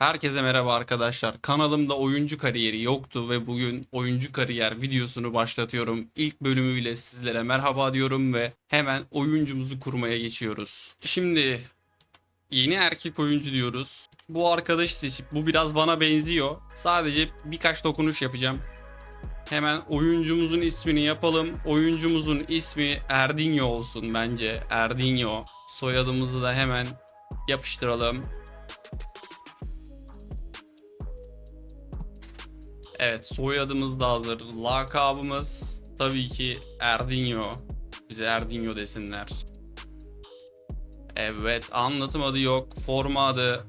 Herkese merhaba arkadaşlar. Kanalımda oyuncu kariyeri yoktu ve bugün oyuncu kariyer videosunu başlatıyorum. İlk bölümüyle sizlere merhaba diyorum ve hemen oyuncumuzu kurmaya geçiyoruz. Şimdi yeni erkek oyuncu diyoruz. Bu arkadaşı seçip bu biraz bana benziyor. Sadece birkaç dokunuş yapacağım. Hemen oyuncumuzun ismini yapalım. Oyuncumuzun ismi Erdinho olsun bence. Erdinho. Soyadımızı da hemen yapıştıralım. Evet soyadımız da hazır. Lakabımız tabii ki Erdinho. Bize Erdinho desinler. Evet anlatım adı yok. Forma adı.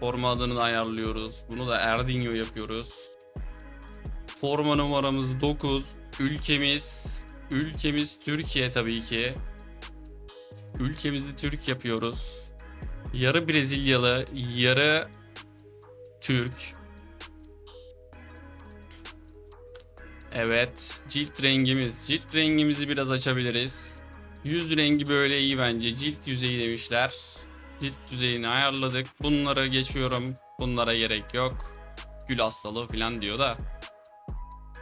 Forma adını da ayarlıyoruz. Bunu da Erdinho yapıyoruz. Forma numaramız 9. Ülkemiz ülkemiz Türkiye tabii ki. Ülkemizi Türk yapıyoruz. Yarı Brezilyalı, yarı Türk. Evet, cilt rengimiz. Cilt rengimizi biraz açabiliriz. Yüz rengi böyle iyi bence. Cilt yüzeyi demişler. Cilt yüzeyini ayarladık. Bunlara geçiyorum. Bunlara gerek yok. Gül hastalığı falan diyor da.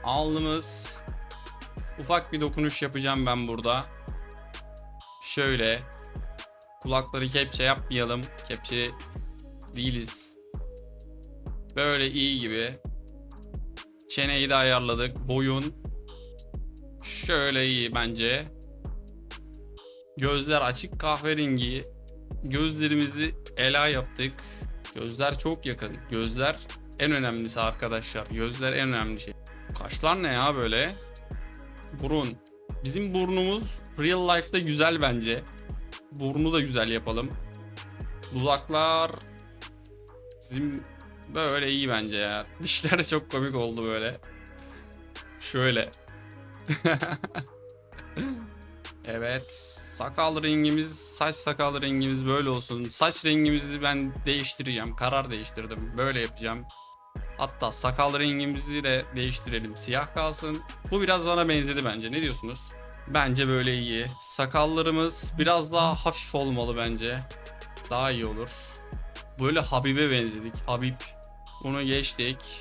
Alnımız. Ufak bir dokunuş yapacağım ben burada. Şöyle. Kulakları kepçe yapmayalım. Kepçe değiliz. Böyle iyi gibi. Çeneyi de ayarladık. Boyun. Şöyle iyi bence. Gözler açık kahverengi. Gözlerimizi ela yaptık. Gözler çok yakın. Gözler en önemlisi arkadaşlar. Gözler en önemli şey. Kaşlar ne ya böyle? Burun. Bizim burnumuz real life'da güzel bence. Burnu da güzel yapalım. Dudaklar bizim böyle iyi bence ya. Dişler de çok komik oldu böyle. Şöyle. evet. Sakal rengimiz, saç sakal rengimiz böyle olsun. Saç rengimizi ben değiştireceğim. Karar değiştirdim. Böyle yapacağım. Hatta sakal rengimizi de değiştirelim. Siyah kalsın. Bu biraz bana benzedi bence. Ne diyorsunuz? Bence böyle iyi. Sakallarımız biraz daha hafif olmalı bence. Daha iyi olur. Böyle Habib'e benzedik. Habib. Bunu geçtik.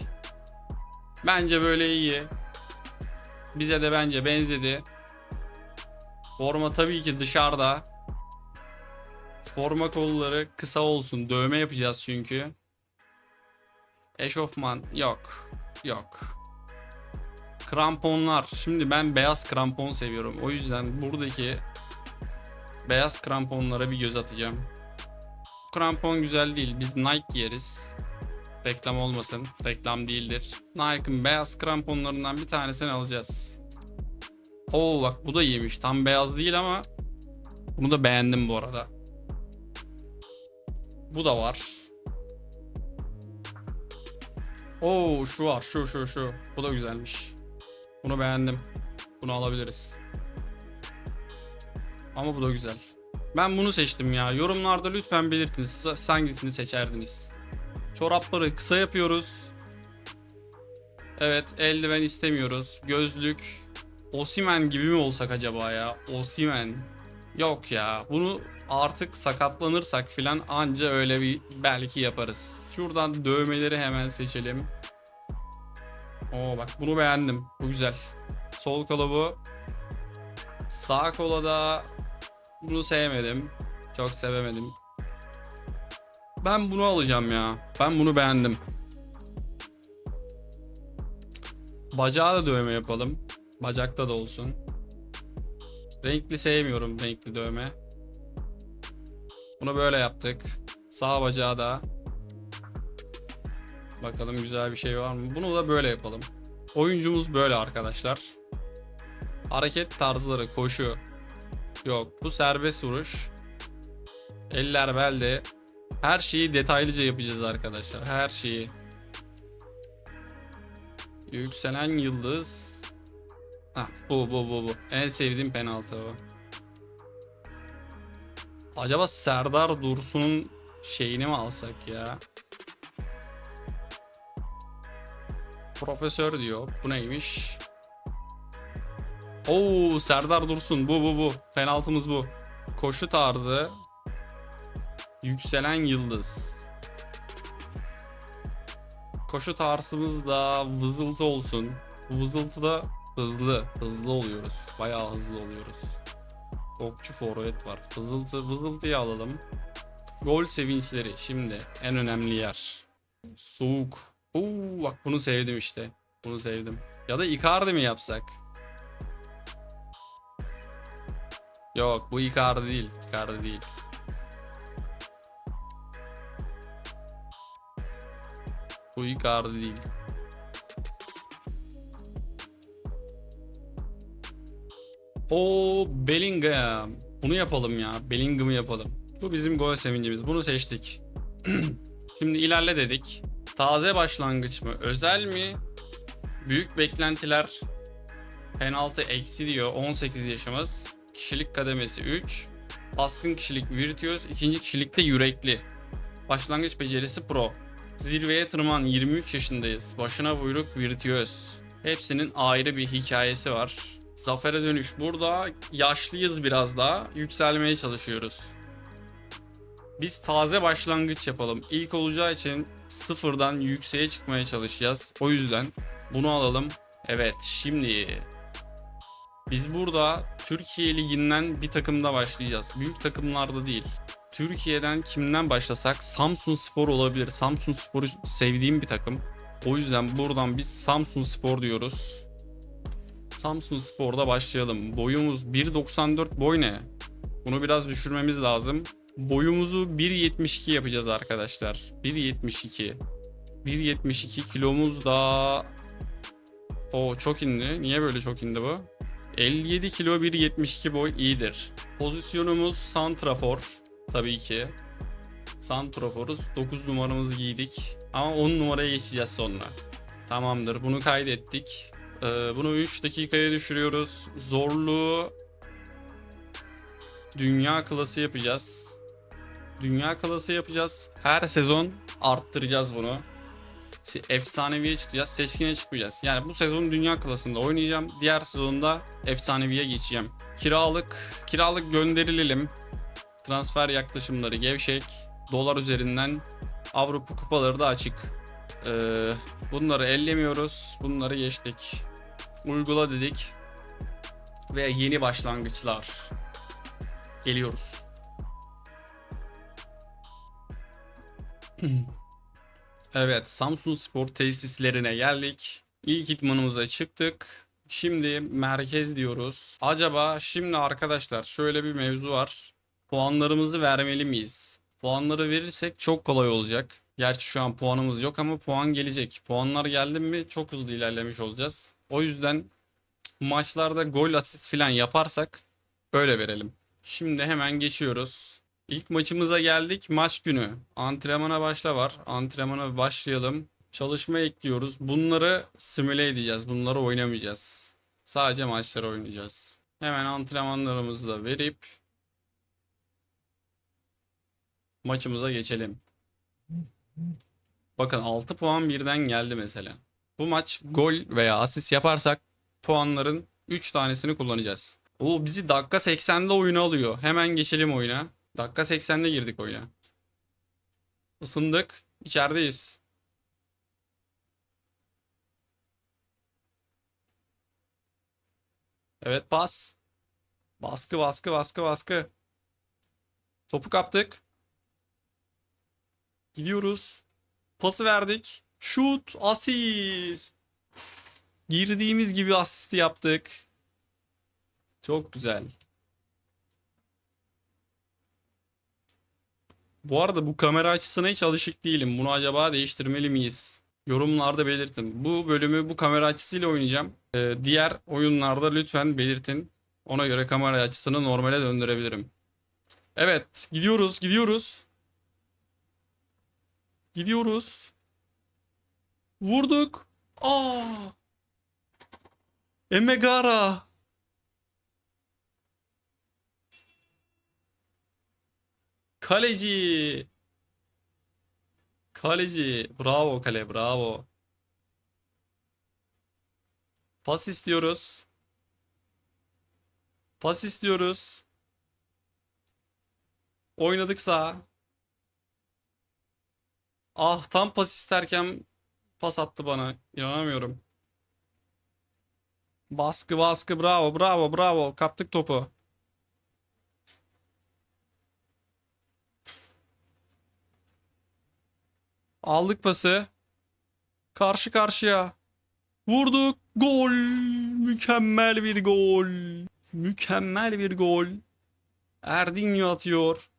Bence böyle iyi. Bize de bence benzedi. Forma tabii ki dışarıda. Forma kolları kısa olsun. Dövme yapacağız çünkü. Eşofman yok. Yok. Kramponlar. Şimdi ben beyaz krampon seviyorum. O yüzden buradaki beyaz kramponlara bir göz atacağım. Krampon güzel değil. Biz Nike giyeriz. Reklam olmasın. Reklam değildir. Nike'ın beyaz kramponlarından bir tanesini alacağız. Oo bak bu da iyiymiş. Tam beyaz değil ama bunu da beğendim bu arada. Bu da var. Oo şu var. Şu şu şu. Bu da güzelmiş. Bunu beğendim. Bunu alabiliriz. Ama bu da güzel. Ben bunu seçtim ya. Yorumlarda lütfen belirtin. Siz hangisini seçerdiniz? Çorapları kısa yapıyoruz. Evet, eldiven istemiyoruz. Gözlük. Osimen gibi mi olsak acaba ya? Osimen. Yok ya. Bunu artık sakatlanırsak filan anca öyle bir belki yaparız. Şuradan dövmeleri hemen seçelim. Oo bak bunu beğendim. Bu güzel. Sol kola. Sağ kola da bunu sevmedim. Çok sevemedim. Ben bunu alacağım ya. Ben bunu beğendim. Bacağı da dövme yapalım. Bacakta da olsun. Renkli sevmiyorum renkli dövme. Bunu böyle yaptık. Sağ bacağı da. Bakalım güzel bir şey var mı? Bunu da böyle yapalım. Oyuncumuz böyle arkadaşlar. Hareket tarzları koşu. Yok bu serbest vuruş. Eller belde. Her şeyi detaylıca yapacağız arkadaşlar. Her şeyi. Yükselen yıldız. Hah, bu bu bu bu. En sevdiğim penaltı bu. Acaba Serdar Dursun'un şeyini mi alsak ya? Profesör diyor. Bu neymiş? Oo Serdar Dursun. Bu bu bu. Penaltımız bu. Koşu tarzı. Yükselen yıldız. koşu tarzımız da vızıltı olsun. Bu vızıltıda hızlı, hızlı oluyoruz. Bayağı hızlı oluyoruz. Okçu forvet var. Vızıltı, vızıltıyı alalım. Gol sevinçleri şimdi en önemli yer. Soğuk. Oo bak bunu sevdim işte. Bunu sevdim. Ya da Icardi mi yapsak? Yok bu Icardi değil. Icardi değil. Bu Icardi değil. O Bellingham. Bunu yapalım ya. Bellingham'ı yapalım. Bu bizim gol sevincimiz. Bunu seçtik. Şimdi ilerle dedik. Taze başlangıç mı? Özel mi? Büyük beklentiler. Penaltı eksi diyor. 18 yaşımız. Kişilik kademesi 3. Baskın kişilik virtüöz. ikinci kişilikte yürekli. Başlangıç becerisi pro. Zirveye tırman 23 yaşındayız. Başına buyruk virtüöz. Hepsinin ayrı bir hikayesi var. Zafere dönüş. Burada yaşlıyız biraz daha. Yükselmeye çalışıyoruz. Biz taze başlangıç yapalım. İlk olacağı için sıfırdan yükseğe çıkmaya çalışacağız. O yüzden bunu alalım. Evet şimdi biz burada Türkiye Ligi'nden bir takımda başlayacağız. Büyük takımlarda değil. Türkiye'den kimden başlasak Samsun Spor olabilir. Samsun Spor'u sevdiğim bir takım. O yüzden buradan biz Samsun Spor diyoruz. Samsun Spor'da başlayalım. Boyumuz 1.94 boy ne? Bunu biraz düşürmemiz lazım. Boyumuzu 1.72 yapacağız arkadaşlar. 1.72. 1.72 kilomuz da... O çok indi. Niye böyle çok indi bu? 57 kilo 1.72 boy iyidir. Pozisyonumuz santrafor. Tabii ki. Santraforuz. 9 numaramızı giydik. Ama 10 numaraya geçeceğiz sonra. Tamamdır. Bunu kaydettik. Ee, bunu 3 dakikaya düşürüyoruz. Zorluğu dünya klası yapacağız. Dünya klası yapacağız. Her sezon arttıracağız bunu. Efsaneviye çıkacağız. Seçkine çıkmayacağız. Yani bu sezon dünya klasında oynayacağım. Diğer sezonda efsaneviye geçeceğim. Kiralık, kiralık gönderilelim. Transfer yaklaşımları gevşek. Dolar üzerinden Avrupa kupaları da açık. Ee, bunları ellemiyoruz. Bunları geçtik. Uygula dedik. Ve yeni başlangıçlar. Geliyoruz. Evet, Samsun Spor tesislerine geldik. İlk idmanımıza çıktık. Şimdi merkez diyoruz. Acaba şimdi arkadaşlar şöyle bir mevzu var. Puanlarımızı vermeli miyiz? Puanları verirsek çok kolay olacak. Gerçi şu an puanımız yok ama puan gelecek. Puanlar geldi mi çok hızlı ilerlemiş olacağız. O yüzden maçlarda gol asist falan yaparsak öyle verelim. Şimdi hemen geçiyoruz. İlk maçımıza geldik. Maç günü. Antrenmana başla var. Antrenmana başlayalım. Çalışma ekliyoruz. Bunları simüle edeceğiz. Bunları oynamayacağız. Sadece maçları oynayacağız. Hemen antrenmanlarımızı da verip maçımıza geçelim. Bakın 6 puan birden geldi mesela. Bu maç gol veya asist yaparsak puanların 3 tanesini kullanacağız. O bizi dakika 80'de oyuna alıyor. Hemen geçelim oyuna. Dakika 80'de girdik oyuna. Isındık. İçerideyiz. Evet pas. Baskı baskı baskı baskı. Topu kaptık. Gidiyoruz. Pası verdik. Şut, asist. Girdiğimiz gibi asisti yaptık. Çok güzel. Bu arada bu kamera açısına hiç alışık değilim. Bunu acaba değiştirmeli miyiz? Yorumlarda belirtin. Bu bölümü bu kamera açısıyla oynayacağım. Ee, diğer oyunlarda lütfen belirtin. Ona göre kamera açısını normale döndürebilirim. Evet, gidiyoruz, gidiyoruz. Gidiyoruz. Vurduk. Aa! Emegara. Kaleci. Kaleci. Bravo kale, bravo. Pas istiyoruz. Pas istiyoruz. Oynadık sağa. Ah tam pas isterken pas attı bana. İnanamıyorum. Baskı baskı bravo bravo bravo. Kaptık topu. Aldık pası. Karşı karşıya. Vurduk. Gol. Mükemmel bir gol. Mükemmel bir gol. Erdinho atıyor.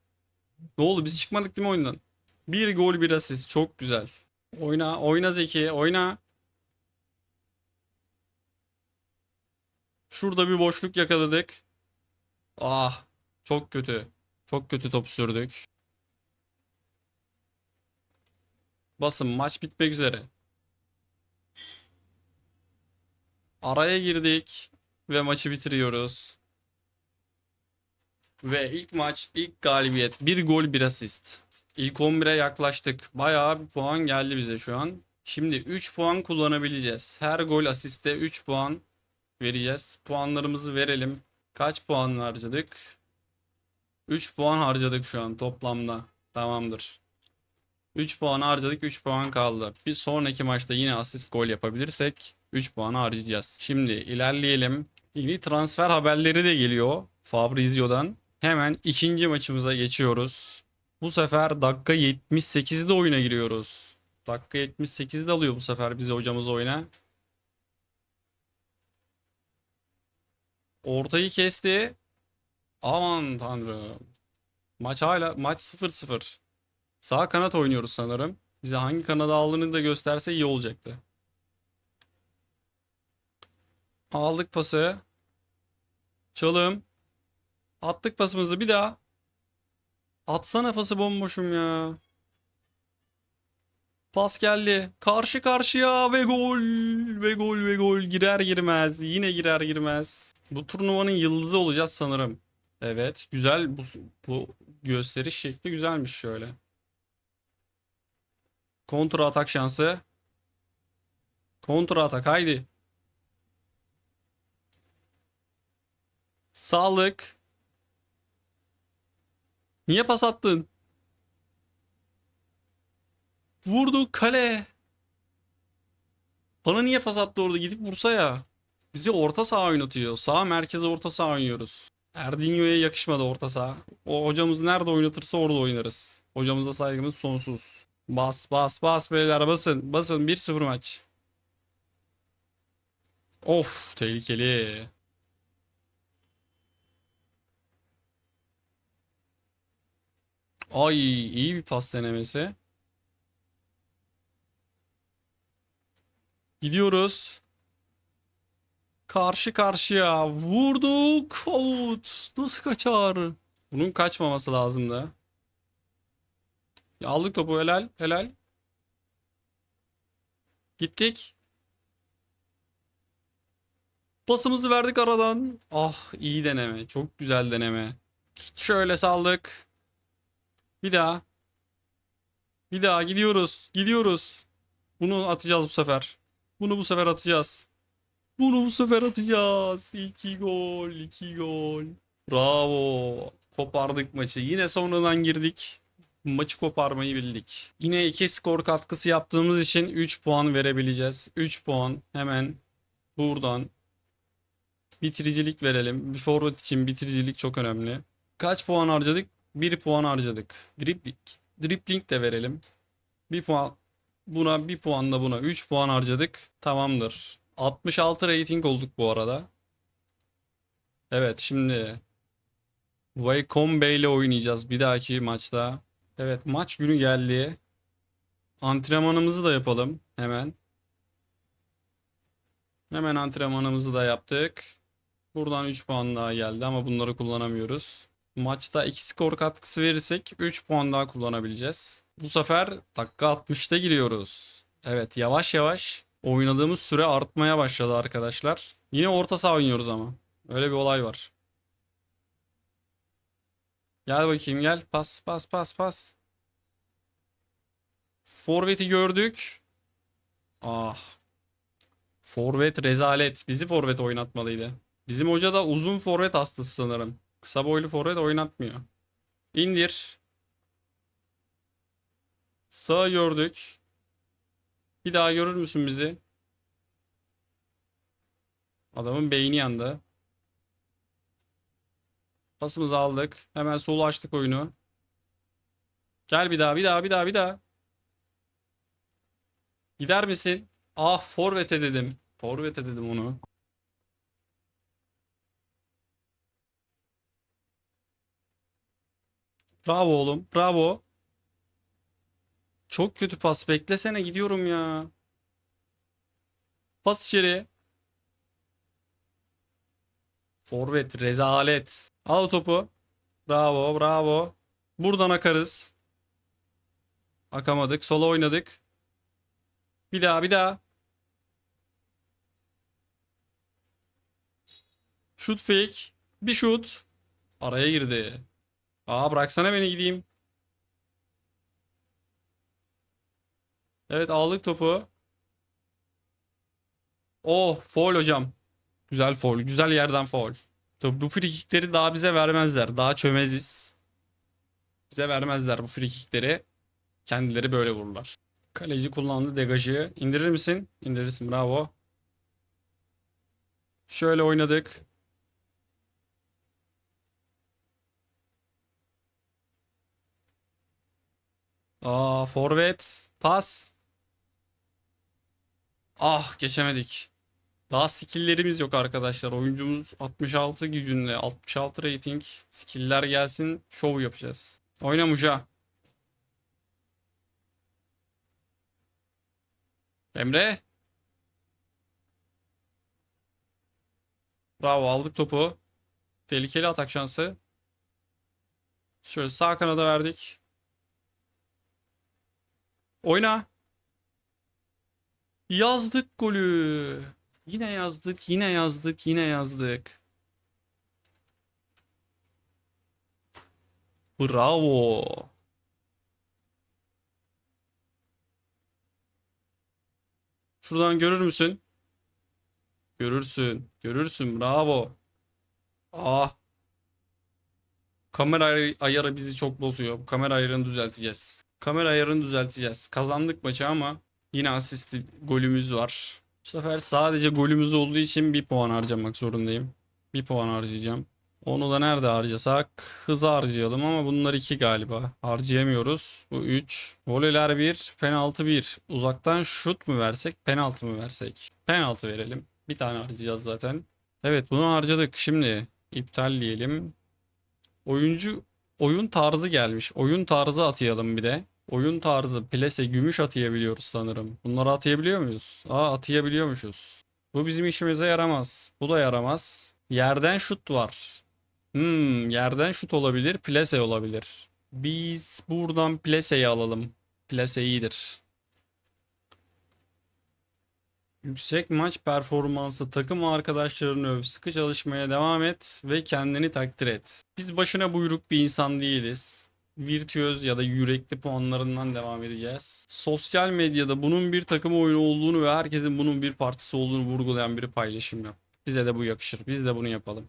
Ne oldu biz çıkmadık değil mi oyundan? Bir gol bir asist. Çok güzel. Oyna oyna Zeki oyna. Şurada bir boşluk yakaladık. Ah çok kötü. Çok kötü top sürdük. Basın maç bitmek üzere. Araya girdik ve maçı bitiriyoruz. Ve ilk maç, ilk galibiyet. Bir gol, bir asist. İlk 11'e yaklaştık. Bayağı bir puan geldi bize şu an. Şimdi 3 puan kullanabileceğiz. Her gol asiste 3 puan vereceğiz. Puanlarımızı verelim. Kaç puan harcadık? 3 puan harcadık şu an toplamda. Tamamdır. 3 puan harcadık 3 puan kaldı. Bir sonraki maçta yine asist gol yapabilirsek 3 puan harcayacağız. Şimdi ilerleyelim. Yeni transfer haberleri de geliyor Fabrizio'dan. Hemen ikinci maçımıza geçiyoruz. Bu sefer dakika 78'de oyuna giriyoruz. Dakika 78'de alıyor bu sefer bizi hocamız oyuna. Ortayı kesti. Aman tanrım. Maç hala maç 0-0. Sağ kanat oynuyoruz sanırım. Bize hangi kanada aldığını da gösterse iyi olacaktı. Aldık pası. Çalım. Attık pasımızı bir daha. Atsana pası bomboşum ya. Pas geldi. Karşı karşıya ve gol. Ve gol ve gol. Girer girmez. Yine girer girmez. Bu turnuvanın yıldızı olacağız sanırım. Evet. Güzel. Bu, bu gösteriş şekli güzelmiş şöyle. Kontra atak şansı. Kontra atak haydi. Sağlık. Niye pas attın? Vurdu kale. Bana niye pas attı orada? Gidip vursa ya. Bizi orta saha oynatıyor. Sağ merkeze orta saha oynuyoruz. Erdinho'ya yakışmadı orta saha. O hocamız nerede oynatırsa orada oynarız. Hocamıza saygımız sonsuz. Bas bas bas beyler basın. Basın 1-0 maç. Of tehlikeli. Ay iyi bir pas denemesi. Gidiyoruz. Karşı karşıya vurduk. Out. Nasıl kaçar? Bunun kaçmaması lazımdı. Ya aldık topu helal helal. Gittik. Pasımızı verdik aradan. Ah iyi deneme. Çok güzel deneme. Şöyle saldık. Bir daha. Bir daha gidiyoruz. Gidiyoruz. Bunu atacağız bu sefer. Bunu bu sefer atacağız. Bunu bu sefer atacağız. 2 gol, 2 gol. Bravo. Kopardık maçı. Yine sonradan girdik. Maçı koparmayı bildik. Yine 2 skor katkısı yaptığımız için 3 puan verebileceğiz. 3 puan hemen buradan bitiricilik verelim. Bir forvet için bitiricilik çok önemli. Kaç puan harcadık? 1 puan harcadık. Dribling. Dribling de verelim. 1 puan buna 1 puan da buna 3 puan harcadık. Tamamdır. 66 rating olduk bu arada. Evet şimdi Wycombe ile oynayacağız bir dahaki maçta. Evet maç günü geldi. Antrenmanımızı da yapalım hemen. Hemen antrenmanımızı da yaptık. Buradan 3 puan daha geldi ama bunları kullanamıyoruz. Maçta 2 skor katkısı verirsek 3 puan daha kullanabileceğiz. Bu sefer dakika 60'ta giriyoruz. Evet yavaş yavaş oynadığımız süre artmaya başladı arkadaşlar. Yine orta saha oynuyoruz ama. Öyle bir olay var. Gel bakayım gel. Pas pas pas pas. Forvet'i gördük. Ah. Forvet rezalet. Bizi forvet oynatmalıydı. Bizim hoca da uzun forvet hastası sanırım. Kısa boylu forvet oynatmıyor. İndir. Sağ gördük. Bir daha görür müsün bizi? Adamın beyni yandı. Pasımızı aldık. Hemen solu açtık oyunu. Gel bir daha, bir daha, bir daha, bir daha. Gider misin? Ah, forvete dedim. Forvete dedim onu. Bravo oğlum. Bravo. Çok kötü pas. Beklesene gidiyorum ya. Pas içeri. Forvet rezalet. Al o topu. Bravo bravo. Buradan akarız. Akamadık. Sola oynadık. Bir daha bir daha. Şut fake. Bir şut. Araya girdi. Aa bıraksana beni gideyim. Evet aldık topu. Oh foul hocam. Güzel foul. Güzel yerden foul. Tabii bu frikikleri daha bize vermezler. Daha çömeziz. Bize vermezler bu frikikleri. Kendileri böyle vururlar. Kaleci kullandı degajı. İndirir misin? İndirirsin. Bravo. Şöyle oynadık. Aa forvet. Pas. Ah geçemedik. Daha skill'lerimiz yok arkadaşlar. Oyuncumuz 66 gücünde. 66 rating. Skill'ler gelsin. Şov yapacağız. Oyna Muja. Emre. Bravo aldık topu. Tehlikeli atak şansı. Şöyle sağ kanada verdik. Oyna. Yazdık golü. Yine yazdık, yine yazdık, yine yazdık. Bravo. Şuradan görür müsün? Görürsün. Görürsün. Bravo. Ah. Kamera ay- ayarı bizi çok bozuyor. Kamera ayarını düzelteceğiz. Kamera ayarını düzelteceğiz. Kazandık maçı ama yine asist golümüz var. Bu sefer sadece golümüz olduğu için bir puan harcamak zorundayım. Bir puan harcayacağım. Onu da nerede harcasak? Hızı harcayalım ama bunlar iki galiba. Harcayamıyoruz. Bu 3. Voleyler 1. Penaltı 1. Uzaktan şut mu versek? Penaltı mı versek? Penaltı verelim. Bir tane harcayacağız zaten. Evet bunu harcadık. Şimdi iptal diyelim. Oyuncu oyun tarzı gelmiş. Oyun tarzı atayalım bir de. Oyun tarzı plase gümüş atayabiliyoruz sanırım. Bunları atayabiliyor muyuz? Aa atayabiliyormuşuz. Bu bizim işimize yaramaz. Bu da yaramaz. Yerden şut var. Hmm, yerden şut olabilir, plase olabilir. Biz buradan plaseyi alalım. Plase iyidir. Yüksek maç performansı, takım arkadaşlarını öv, sıkı çalışmaya devam et ve kendini takdir et. Biz başına buyruk bir insan değiliz. Virtüöz ya da yürekli puanlarından devam edeceğiz. Sosyal medyada bunun bir takım oyunu olduğunu ve herkesin bunun bir partisi olduğunu vurgulayan bir paylaşım yap. Bize de bu yakışır. Biz de bunu yapalım.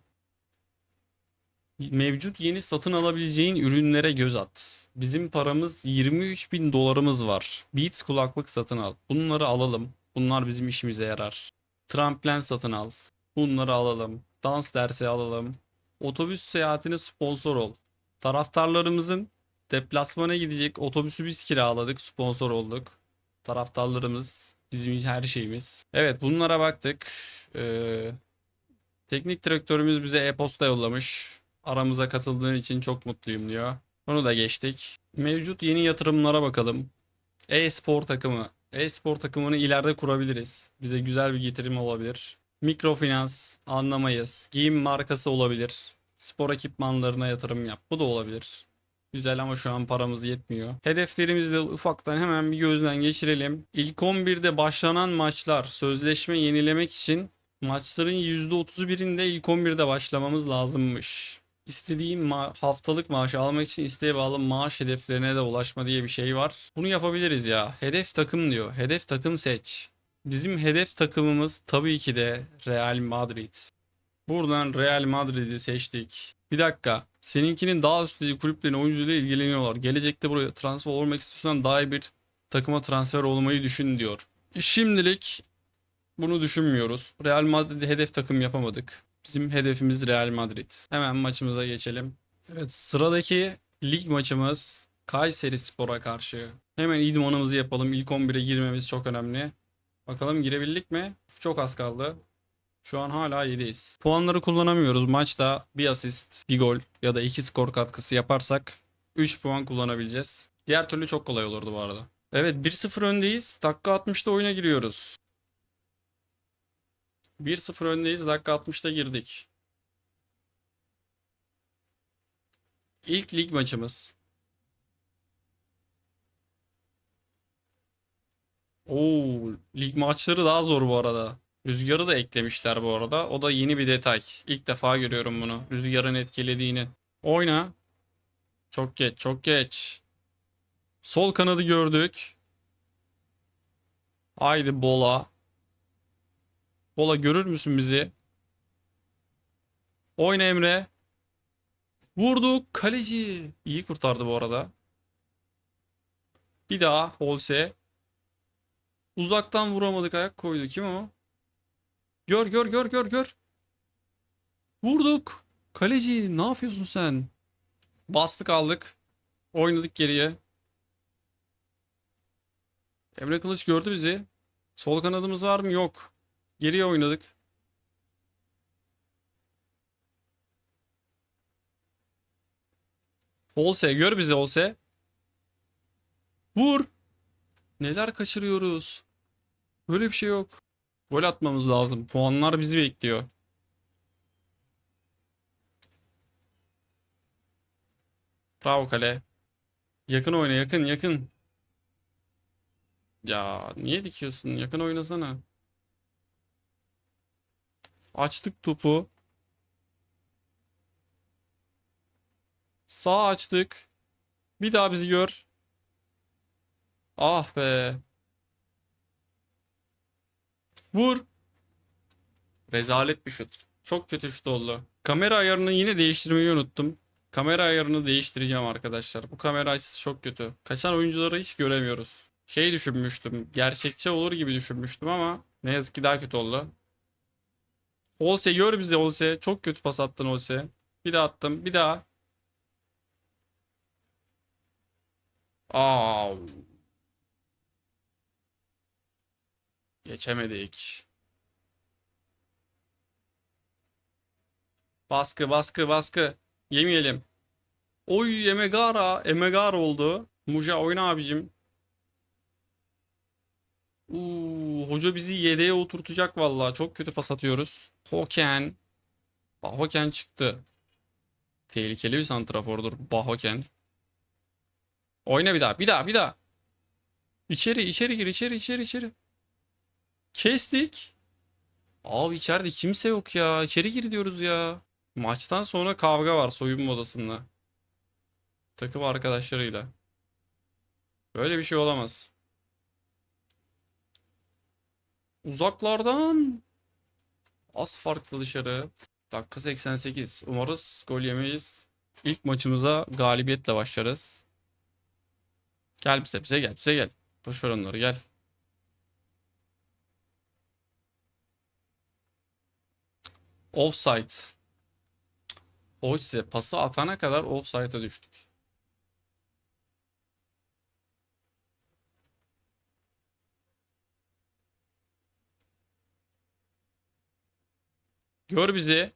Mevcut yeni satın alabileceğin ürünlere göz at. Bizim paramız 23 bin dolarımız var. Beats kulaklık satın al. Bunları alalım. Bunlar bizim işimize yarar. Tramplen satın al. Bunları alalım. Dans dersi alalım. Otobüs seyahatine sponsor ol. Taraftarlarımızın deplasmana gidecek otobüsü biz kiraladık. Sponsor olduk. Taraftarlarımız bizim her şeyimiz. Evet bunlara baktık. Ee, teknik direktörümüz bize e-posta yollamış. Aramıza katıldığın için çok mutluyum diyor. Bunu da geçtik. Mevcut yeni yatırımlara bakalım. E-spor takımı. E-spor takımını ileride kurabiliriz. Bize güzel bir getirim olabilir. Mikrofinans anlamayız. Giyim markası olabilir. Spor ekipmanlarına yatırım yap. Bu da olabilir. Güzel ama şu an paramız yetmiyor. Hedeflerimizi de ufaktan hemen bir gözden geçirelim. İlk 11'de başlanan maçlar sözleşme yenilemek için maçların %31'inde ilk 11'de başlamamız lazımmış. İstediğin ma- haftalık maaşı almak için isteğe bağlı maaş hedeflerine de ulaşma diye bir şey var. Bunu yapabiliriz ya. Hedef takım diyor. Hedef takım seç. Bizim hedef takımımız tabii ki de Real Madrid. Buradan Real Madrid'i seçtik. Bir dakika. Seninkinin daha üstteki kulüplerin oyuncuyla ilgileniyorlar. Gelecekte buraya transfer olmak istiyorsan daha iyi bir takıma transfer olmayı düşün diyor. Şimdilik bunu düşünmüyoruz. Real Madrid'i hedef takım yapamadık. Bizim hedefimiz Real Madrid. Hemen maçımıza geçelim. Evet sıradaki lig maçımız Kayseri Spor'a karşı. Hemen idmanımızı yapalım. İlk 11'e girmemiz çok önemli. Bakalım girebildik mi? Çok az kaldı. Şu an hala 7'yiz. Puanları kullanamıyoruz. Maçta bir asist, bir gol ya da iki skor katkısı yaparsak 3 puan kullanabileceğiz. Diğer türlü çok kolay olurdu bu arada. Evet 1-0 öndeyiz. Dakika 60'ta oyuna giriyoruz. 1-0 öndeyiz. Dakika 60'ta girdik. İlk lig maçımız. Oo, lig maçları daha zor bu arada. Rüzgarı da eklemişler bu arada. O da yeni bir detay. İlk defa görüyorum bunu. Rüzgarın etkilediğini. Oyna. Çok geç, çok geç. Sol kanadı gördük. Haydi Bola. Bola görür müsün bizi? Oyna Emre. Vurduk. Kaleci. İyi kurtardı bu arada. Bir daha Holse. Uzaktan vuramadık ayak koydu. Kim o? Gör gör gör gör gör. Vurduk. Kaleci ne yapıyorsun sen? Bastık aldık. Oynadık geriye. Emre Kılıç gördü bizi. Sol kanadımız var mı? Yok. Geriye oynadık. Olse gör bizi Olse. Vur. Neler kaçırıyoruz. Böyle bir şey yok. Gol atmamız lazım. Puanlar bizi bekliyor. Bravo kale. Yakın oyna yakın yakın. Ya niye dikiyorsun? Yakın oynasana. Açtık topu. Sağ açtık. Bir daha bizi gör. Ah be. Vur. Rezalet bir şut. Çok kötü şut oldu. Kamera ayarını yine değiştirmeyi unuttum. Kamera ayarını değiştireceğim arkadaşlar. Bu kamera açısı çok kötü. Kaçan oyuncuları hiç göremiyoruz. Şey düşünmüştüm. Gerçekçi olur gibi düşünmüştüm ama ne yazık ki daha kötü oldu. Olse gör bizi Olse. Çok kötü pas attın Olse. Bir daha attım. Bir daha. Aa. Geçemedik. Baskı baskı baskı. Yemeyelim. Oy Emegara. Emegara oldu. Muja oyna abicim. Uuu, hoca bizi yedeğe oturtacak vallahi. Çok kötü pas atıyoruz. Hoken. Bahoken çıktı. Tehlikeli bir santrafordur Bahoken. Oyna bir daha. Bir daha. Bir daha. İçeri içeri gir. içeri içeri içeri. Kestik. Abi içeride kimse yok ya. İçeri gir diyoruz ya. Maçtan sonra kavga var soyunma odasında. Takım arkadaşlarıyla. Böyle bir şey olamaz. Uzaklardan. Az farklı dışarı. Dakika 88. Umarız gol yemeyiz. İlk maçımıza galibiyetle başlarız. Gel bize bize gel bize gel. Boş ver gel. Offside. O size pası atana kadar offside'a düştük. Gör bizi.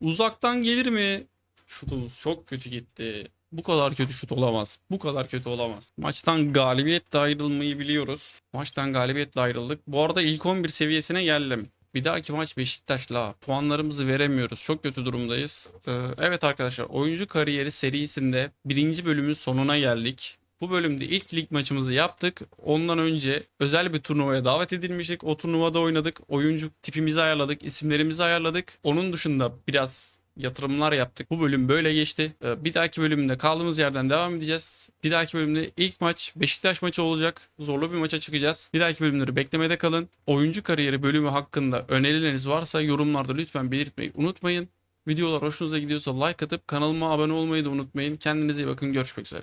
Uzaktan gelir mi? Şutumuz çok kötü gitti. Bu kadar kötü şut olamaz. Bu kadar kötü olamaz. Maçtan galibiyetle ayrılmayı biliyoruz. Maçtan galibiyetle ayrıldık. Bu arada ilk 11 seviyesine geldim. Bir dahaki maç Beşiktaş'la puanlarımızı veremiyoruz. Çok kötü durumdayız. Ee, evet arkadaşlar oyuncu kariyeri serisinde birinci bölümün sonuna geldik. Bu bölümde ilk lig maçımızı yaptık. Ondan önce özel bir turnuvaya davet edilmiştik. O turnuvada oynadık. Oyuncu tipimizi ayarladık. isimlerimizi ayarladık. Onun dışında biraz yatırımlar yaptık. Bu bölüm böyle geçti. Ee, Bir dahaki bölümde kaldığımız yerden devam edeceğiz. Bir dahaki bölümde ilk maç Beşiktaş maçı olacak. Zorlu bir maça çıkacağız. Bir dahaki bölümleri beklemede kalın. Oyuncu kariyeri bölümü hakkında önerileriniz varsa yorumlarda lütfen belirtmeyi unutmayın. Videolar hoşunuza gidiyorsa like atıp kanalıma abone olmayı da unutmayın. Kendinize iyi bakın. Görüşmek üzere.